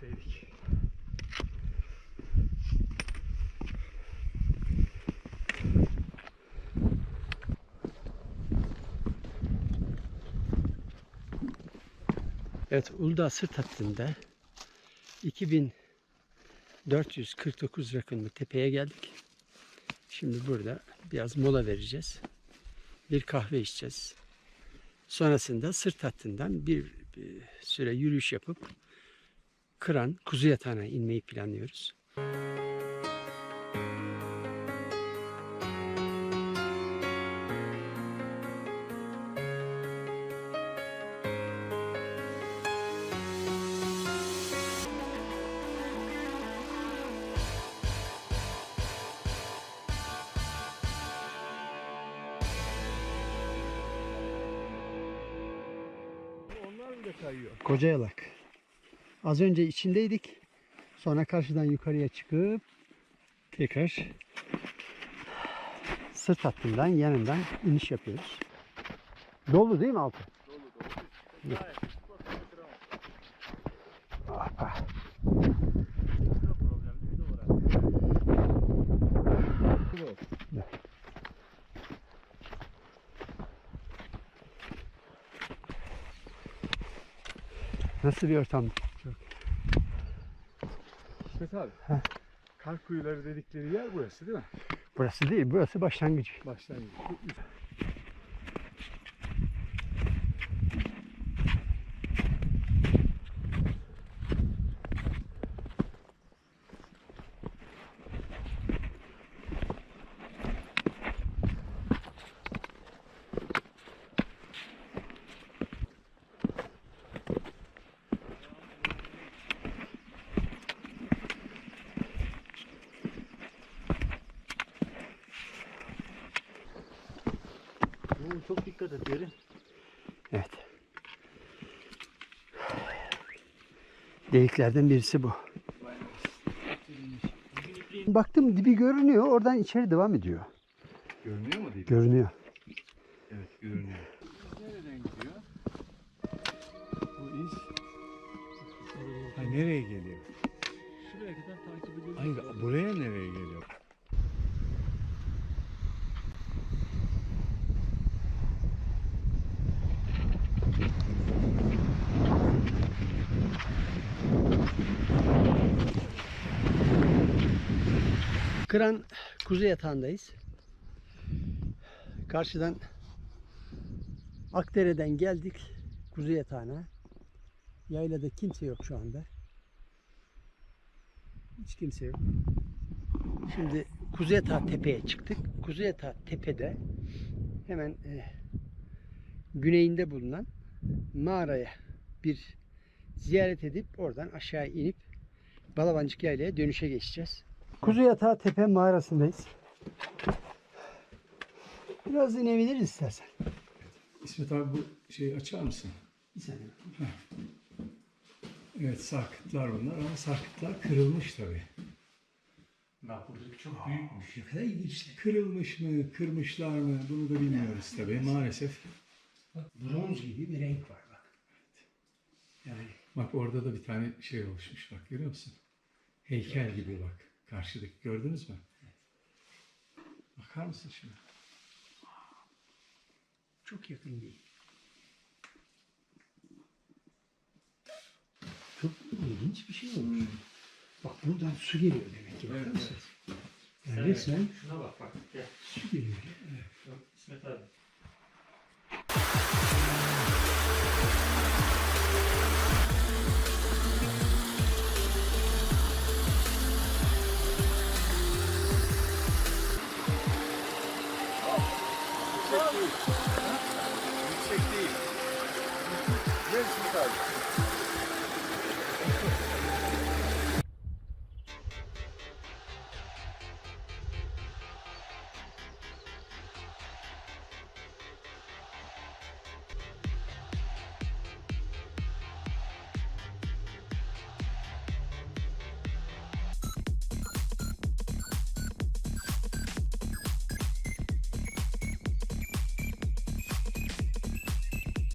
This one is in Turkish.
gitseydik. Evet Uludağ Sırt Hattı'nda 2449 rakımlı tepeye geldik. Şimdi burada biraz mola vereceğiz. Bir kahve içeceğiz. Sonrasında sırt hattından bir süre yürüyüş yapıp Kıran kuzu yatağına inmeyi planlıyoruz. Kayıyor. Kocayalak. Az önce içindeydik. Sonra karşıdan yukarıya çıkıp tekrar sırt hattından yanından iniş yapıyoruz. Dolu değil mi altı? Dolu dolu. Nasıl bir ortam? İsmet abi. Heh. Kar kuyuları dedikleri yer burası değil mi? Burası değil, burası başlangıç. Başlangıç. Oo, çok dikkat et. Evet. Deliklerden birisi bu. Baktım dibi görünüyor. Oradan içeri devam ediyor. Görünüyor mu değil? Görünüyor. Evet görünüyor. Nereden gidiyor? Bu iz. Ha, nereye geliyor? Şuraya kadar takip ediyoruz. Hayır buraya nereye geliyor? Kıran kuzu yatağındayız. Karşıdan Akdere'den geldik kuzu yatağına. Yaylada kimse yok şu anda. Hiç kimse yok. Şimdi kuzu yatağı tepeye çıktık. Kuzu yatağı tepede hemen e, güneyinde bulunan mağaraya bir ziyaret edip oradan aşağı inip Balabancık Yayla'ya dönüşe geçeceğiz. Kuzu Yatağı Tepe mağarasındayız. Biraz inebiliriz istersen. İsmet abi bu şeyi açar mısın? Bir saniye. Evet sarkıtlar bunlar ama sarkıtlar kırılmış tabii. Bak buradaki çok büyükmüş. Ne kadar ilginç. Kırılmış mı, kırmışlar mı bunu da bilmiyoruz tabii maalesef. Bronz gibi bir renk var bak. Yani Bak orada da bir tane şey oluşmuş bak görüyor musun? Heykel gibi bak karşıdaki gördünüz mü? Bakar mısın şimdi? çok yakın değil. Çok ilginç bir şey olmuş. Bak buradan su geliyor demek ki. Bakar Evet, mısın? Yani resmen Şuna bak bak. Gel. su geliyor. Evet. İsmet abi. kaldı.